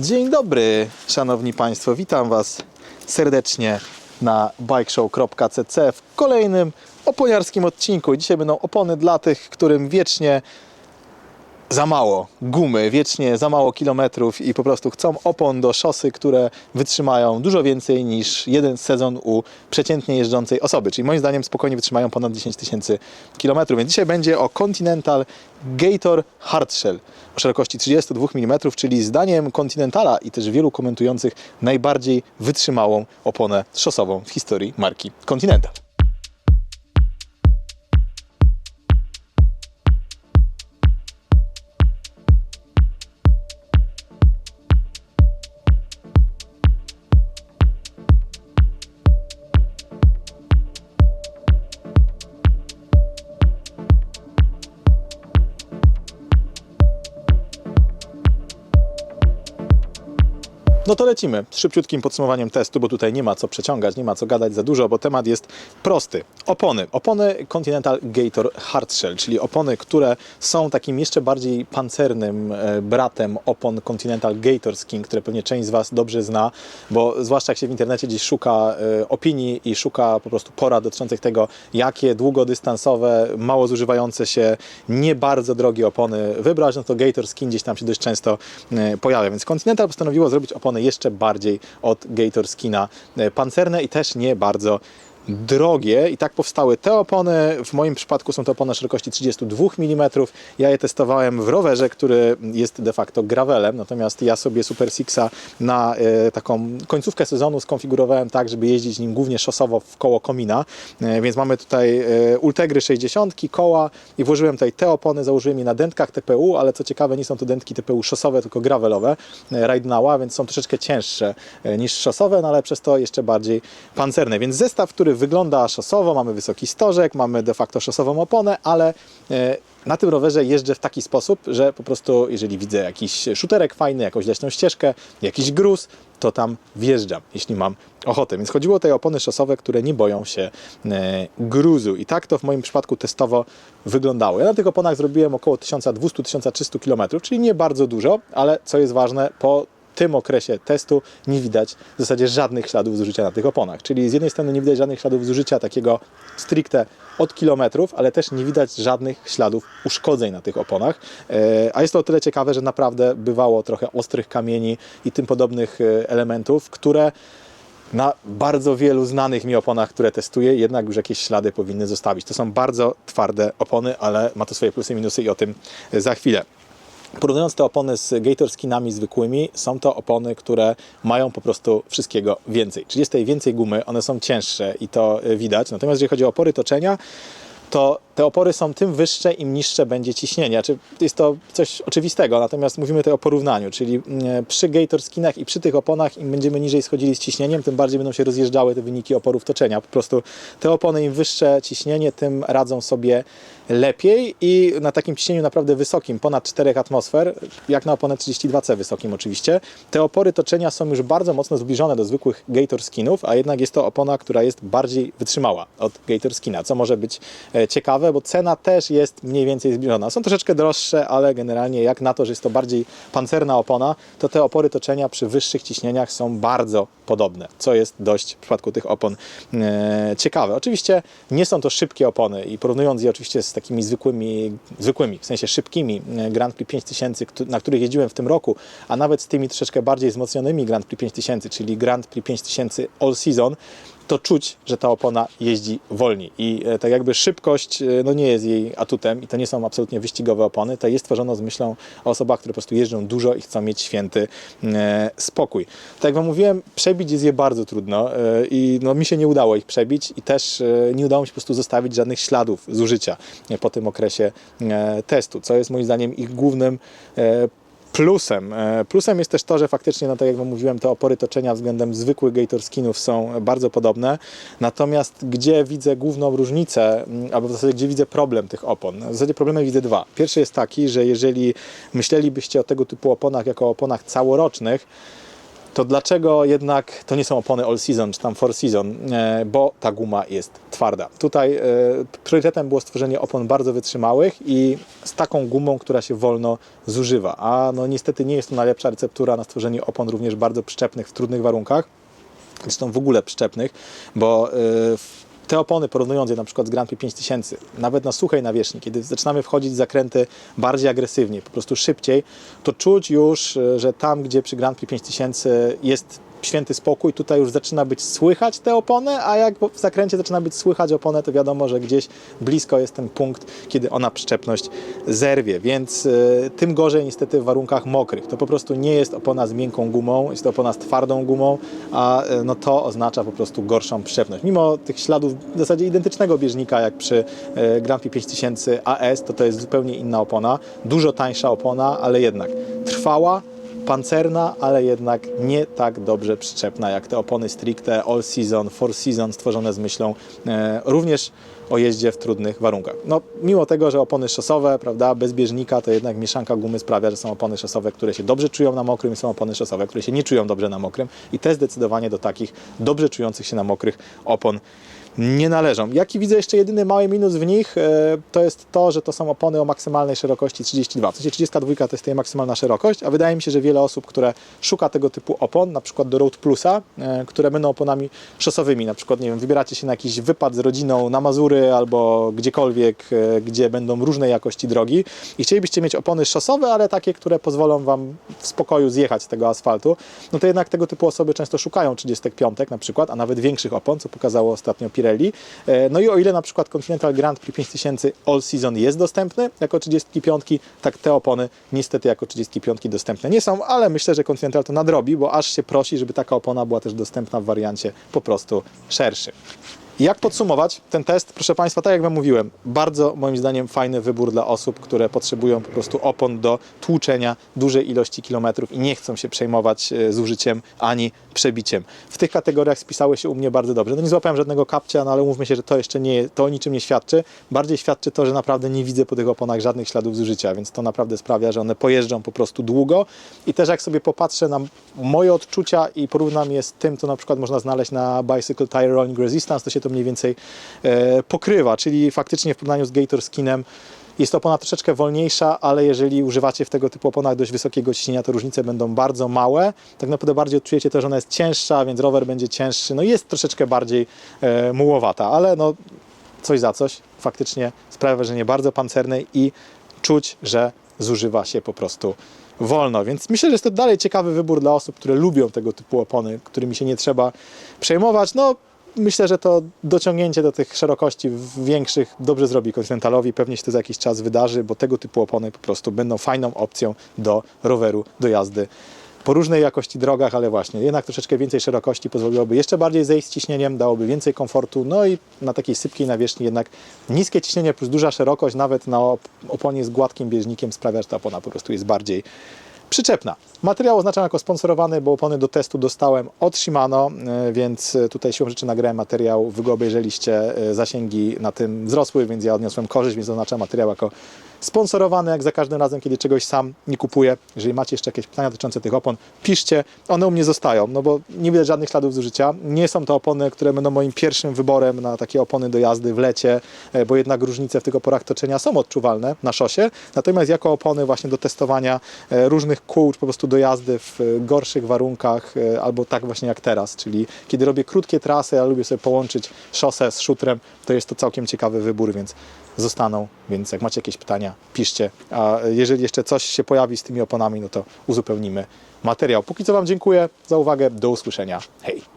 Dzień dobry, szanowni państwo. Witam was serdecznie na bikeshow.cc w kolejnym oponiarskim odcinku. Dzisiaj będą opony dla tych, którym wiecznie za mało gumy, wiecznie za mało kilometrów i po prostu chcą opon do szosy, które wytrzymają dużo więcej niż jeden sezon u przeciętnie jeżdżącej osoby. Czyli moim zdaniem spokojnie wytrzymają ponad 10 tysięcy kilometrów. Więc dzisiaj będzie o Continental Gator Hardshell o szerokości 32 mm, czyli zdaniem Continentala i też wielu komentujących najbardziej wytrzymałą oponę szosową w historii marki Continental. No to lecimy z szybciutkim podsumowaniem testu, bo tutaj nie ma co przeciągać, nie ma co gadać za dużo, bo temat jest prosty. Opony. Opony Continental Gator Hardshell, czyli opony, które są takim jeszcze bardziej pancernym e, bratem opon Continental Gator Skin, które pewnie część z Was dobrze zna, bo zwłaszcza jak się w internecie gdzieś szuka e, opinii i szuka po prostu porad dotyczących tego, jakie długodystansowe, mało zużywające się, nie bardzo drogie opony wybrać, no to Gator Skin gdzieś tam się dość często e, pojawia. Więc Continental postanowiło zrobić opony jeszcze bardziej od Gator Skina e, pancerne i też nie bardzo drogie i tak powstały te opony. W moim przypadku są to opony szerokości 32 mm. Ja je testowałem w rowerze, który jest de facto gravelem, natomiast ja sobie Super Sixa na e, taką końcówkę sezonu skonfigurowałem tak, żeby jeździć nim głównie szosowo w koło komina, e, więc mamy tutaj e, Ultegry 60, koła i włożyłem tutaj te opony, założyłem je na dętkach TPU, ale co ciekawe nie są to dętki TPU szosowe, tylko gravelowe, e, Ridenała, więc są troszeczkę cięższe e, niż szosowe, no ale przez to jeszcze bardziej pancerne, więc zestaw, który wygląda szosowo, mamy wysoki stożek, mamy de facto szosową oponę, ale e, na tym rowerze jeżdżę w taki sposób, że po prostu jeżeli widzę jakiś szuterek fajny, jakąś leśną ścieżkę, jakiś gruz, to tam wjeżdżam, jeśli mam ochotę. Więc chodziło o te opony szosowe, które nie boją się e, gruzu. I tak to w moim przypadku testowo wyglądało. Ja na tych oponach zrobiłem około 1200-1300 km, czyli nie bardzo dużo, ale co jest ważne, po tym okresie testu nie widać w zasadzie żadnych śladów zużycia na tych oponach. Czyli z jednej strony nie widać żadnych śladów zużycia takiego stricte od kilometrów, ale też nie widać żadnych śladów uszkodzeń na tych oponach. E, A jest to o tyle ciekawe, że naprawdę bywało trochę ostrych kamieni i tym podobnych e, elementów, które na bardzo wielu znanych mi oponach, które testuję, jednak już jakieś ślady powinny zostawić. To są bardzo twarde opony, ale ma to swoje plusy i minusy i o tym za chwilę. Porównując te opony z Gator skinami zwykłymi, są to opony, które mają po prostu wszystkiego więcej. Czyli jest tutaj więcej gumy, one są cięższe i to y, widać. Natomiast jeżeli chodzi o opory toczenia, to te opory są tym wyższe, im niższe będzie ciśnienie. Znaczy, jest to coś oczywistego, natomiast mówimy tutaj o porównaniu, czyli mm, przy Gator skinach i przy tych oponach, im będziemy niżej schodzili z ciśnieniem, tym bardziej będą się rozjeżdżały te wyniki oporów toczenia. Po prostu te opony, im wyższe ciśnienie, tym radzą sobie lepiej i na takim ciśnieniu naprawdę wysokim, ponad 4 atmosfer, jak na oponę 32C wysokim oczywiście, te opory toczenia są już bardzo mocno zbliżone do zwykłych Gator skinów, a jednak jest to opona, która jest bardziej wytrzymała od Gator skina, co może być ciekawe, bo cena też jest mniej więcej zbliżona. Są troszeczkę droższe, ale generalnie jak na to, że jest to bardziej pancerna opona, to te opory toczenia przy wyższych ciśnieniach są bardzo podobne, co jest dość w przypadku tych opon e, ciekawe. Oczywiście nie są to szybkie opony i porównując je oczywiście z takimi zwykłymi, zwykłymi w sensie szybkimi e, Grand Prix 5000, któ- na których jeździłem w tym roku, a nawet z tymi troszeczkę bardziej wzmocnionymi Grand Prix 5000, czyli Grand Prix 5000 All Season, to czuć, że ta opona jeździ wolniej. I e, tak jakby szybkość e, no nie jest jej atutem i to nie są absolutnie wyścigowe opony. To jest stworzone z myślą o osobach, które po prostu jeżdżą dużo i chcą mieć święty e, spokój. Tak jak Wam mówiłem, przebić jest je bardzo trudno i no, mi się nie udało ich przebić i też nie udało mi się po prostu zostawić żadnych śladów zużycia po tym okresie testu, co jest moim zdaniem ich głównym Plusem. E, Plusem jest też to, że faktycznie, no tak jak Wam mówiłem, te opory toczenia względem zwykłych Gator skinów są bardzo podobne. Natomiast gdzie widzę główną różnicę, mm, albo w zasadzie gdzie widzę problem tych opon? W zasadzie problemy widzę dwa. Pierwszy jest taki, że jeżeli myślelibyście o tego typu oponach jako o oponach całorocznych, to dlaczego jednak to nie są opony all season czy tam four season, e, bo ta guma jest twarda. Tutaj e, priorytetem było stworzenie opon bardzo wytrzymałych i z taką gumą, która się wolno zużywa, a no niestety nie jest to najlepsza receptura na stworzenie opon również bardzo przyczepnych w trudnych warunkach zresztą w ogóle przyczepnych, bo y, w- te opony, porównując je na przykład z Grand Prix 5000, nawet na suchej nawierzchni, kiedy zaczynamy wchodzić w zakręty bardziej agresywnie, po prostu szybciej, to czuć już, y, że tam, gdzie przy Grand Prix 5000 jest święty spokój, tutaj już zaczyna być słychać te opony, a jak w zakręcie zaczyna być słychać oponę, to wiadomo, że gdzieś blisko jest ten punkt, kiedy ona przyczepność zerwie, więc y, tym gorzej niestety w warunkach mokrych. To po prostu nie jest opona z miękką gumą, jest to opona z twardą gumą, a y, no to oznacza po prostu gorszą przyczepność. Mimo tych śladów w zasadzie identycznego bieżnika jak przy y, Grand Prix 5000 AS, to to jest zupełnie inna opona, dużo tańsza opona, ale jednak trwała, pancerna, ale jednak nie tak dobrze przyczepna jak te opony stricte all season, four season stworzone z myślą e, również o jeździe w trudnych warunkach. No, mimo tego, że opony szosowe, prawda, bez bieżnika, to jednak mieszanka gumy sprawia, że są opony szosowe, które się dobrze czują na mokrym i są opony szosowe, które się nie czują dobrze na mokrym i te zdecydowanie do takich dobrze czujących się na mokrych opon nie należą. Jaki widzę jeszcze jedyny mały minus w nich, e, to jest to, że to są opony o maksymalnej szerokości 32. W sensie 32 to jest tej maksymalna szerokość, a wydaje mi się, że wiele osób, które szuka tego typu opon, na przykład do Road Plusa, e, które będą oponami szosowymi, na przykład, nie wiem, wybieracie się na jakiś wypad z rodziną na Mazury albo gdziekolwiek, e, gdzie będą różnej jakości drogi i chcielibyście mieć opony szosowe, ale takie, które pozwolą Wam w spokoju zjechać z tego asfaltu, no to jednak tego typu osoby często szukają 35 na przykład, a nawet większych opon, co pokazało ostatnio E, No i o ile na przykład Continental Grand Prix 5000 All Season jest dostępny jako 35, tak te opony niestety jako 35 dostępne nie są, ale myślę, że Continental to nadrobi, bo aż się prosi, żeby taka opona była też dostępna w wariancie po prostu szerszym. Jak podsumować ten test? Proszę Państwa, tak jak Wam mówiłem, bardzo moim zdaniem fajny wybór dla osób, które potrzebują po prostu opon do tłuczenia dużej ilości kilometrów i nie chcą się przejmować e, zużyciem ani przebiciem. W tych kategoriach spisały się u mnie bardzo dobrze. No nie złapałem żadnego kapcia, no ale umówmy się, że to jeszcze nie, to o niczym nie świadczy. Bardziej świadczy to, że naprawdę nie widzę po tych oponach żadnych śladów zużycia, więc to naprawdę sprawia, że one pojeżdżą po prostu długo i też jak sobie popatrzę na moje odczucia i porównam je z tym, co na przykład można znaleźć na Bicycle Tire Rolling Resistance, to się to mniej więcej e, pokrywa, czyli faktycznie w porównaniu z Gator Skinem jest to opona troszeczkę wolniejsza, ale jeżeli używacie w tego typu oponach dość wysokiego ciśnienia, to różnice będą bardzo małe. Tak naprawdę bardziej odczujecie to, że ona jest cięższa, więc rower będzie cięższy. No jest troszeczkę bardziej e, mułowata, ale no coś za coś. Faktycznie sprawia wrażenie bardzo pancernej i czuć, że zużywa się po prostu wolno. Więc myślę, że jest to dalej ciekawy wybór dla osób, które lubią tego typu opony, którymi się nie trzeba przejmować. No, myślę, że to dociągnięcie do tych szerokości większych dobrze zrobi Continentalowi. Pewnie się to za jakiś czas wydarzy, bo tego typu opony po prostu będą fajną opcją do roweru, do jazdy po różnej jakości drogach, ale właśnie jednak troszeczkę więcej szerokości pozwoliłoby jeszcze bardziej zejść z ciśnieniem, dałoby więcej komfortu, no i na takiej sypkiej nawierzchni jednak niskie ciśnienie plus duża szerokość, nawet na op- oponie z gładkim bieżnikiem sprawia, że ta opona po prostu jest bardziej przyczepna. Materiał oznaczam jako sponsorowany, bo opony do testu dostałem od Shimano, e, więc tutaj siłą rzeczy nagrałem materiał. Wy go obejrzeliście, e, zasięgi na tym wzrosły, więc ja odniosłem korzyść, więc oznaczam materiał jako sponsorowany, jak za każdym razem, kiedy czegoś sam nie kupuję. Jeżeli macie jeszcze jakieś pytania dotyczące tych opon, piszcie, one u mnie zostają, no bo nie widać żadnych śladów zużycia. Nie są to opony, które będą moim pierwszym wyborem na takie opony do jazdy w lecie, e, bo jednak różnice w tych oporach toczenia są odczuwalne na szosie. Natomiast jako opony właśnie do testowania e, różnych kół, czy po prostu do jazdy w e, gorszych warunkach, albo tak właśnie jak teraz, czyli kiedy robię krótkie trasy, ja lubię sobie połączyć szosę z szutrem, to jest to całkiem ciekawy wybór, więc zostaną, więc jak macie jakieś pytania, piszcie. A jeżeli jeszcze coś się pojawi z tymi oponami, no to uzupełnimy materiał. Póki co Wam dziękuję za uwagę, do usłyszenia. Hej!